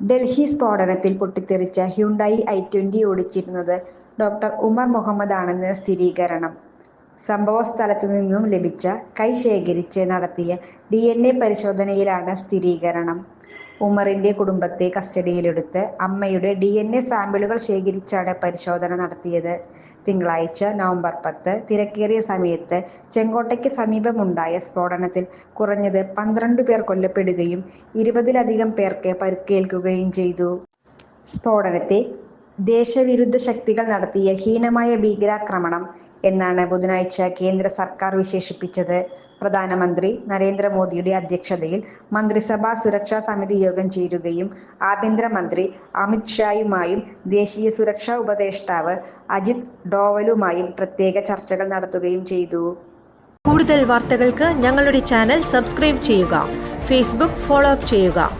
ഡൽഹി സ്ഫോടനത്തിൽ പൊട്ടിത്തെറിച്ച Hyundai I twenty ഓടിച്ചിരുന്നത് ഡോക്ടർ ഉമർ മുഹമ്മദ് ആണെന്ന് സ്ഥിരീകരണം. സംഭവ സ്ഥലത്തു നിന്നും ലഭിച്ച കൈ ശേഖരിച്ച് നടത്തിയ ഡി എൻ എ പരിശോധനയിലാണ് സ്ഥിരീകരണം. ഉമറിന്റെ കുടുംബത്തെ കസ്റ്റഡിയിലെടുത്ത് അമ്മയുടെ ഡി എൻ എ സാമ്പിളുകൾ ശേഖരിച്ചാണ് പരിശോധന നടത്തിയത്. തിങ്കളാഴ്ച നവംബർ പത്ത് തിരക്കേറിയ സമയത്ത് ചെങ്കോട്ടയ്ക്ക് സമീപമുണ്ടായ സ്ഫോടനത്തിൽ കുറഞ്ഞത് പന്ത്രണ്ട് പേർ കൊല്ലപ്പെടുകയും ഇരുപതിലധികം പേർക്ക് പരുക്കേൽക്കുകയും ചെയ്തു. സ്ഫോടനത്തെ ദേശവിരുദ്ധ ശക്തികൾ നടത്തിയ ഹീനമായ ഭീകരാക്രമണം എന്നാണ് ബുധനാഴ്ച കേന്ദ്ര സർക്കാർ വിശേഷിപ്പിച്ചത്. പ്രധാനമന്ത്രി നരേന്ദ്രമോദിയുടെ അധ്യക്ഷതയിൽ മന്ത്രിസഭാ സുരക്ഷാ സമിതി യോഗം ചേരുകയും ആഭ്യന്തരമന്ത്രി അമിത് ഷായുമായും ദേശീയ സുരക്ഷാ ഉപദേഷ്ടാവ് അജിത് ഡോവലുമായും പ്രത്യേക ചർച്ചകൾ നടത്തുകയും ചെയ്തു. കൂടുതൽ വാർത്തകൾക്ക് ഞങ്ങളുടെ ചാനൽ സബ്സ്ക്രൈബ് ചെയ്യുക. ഫേസ്ബുക്ക് ഫോളോ അപ്പ് ചെയ്യുക.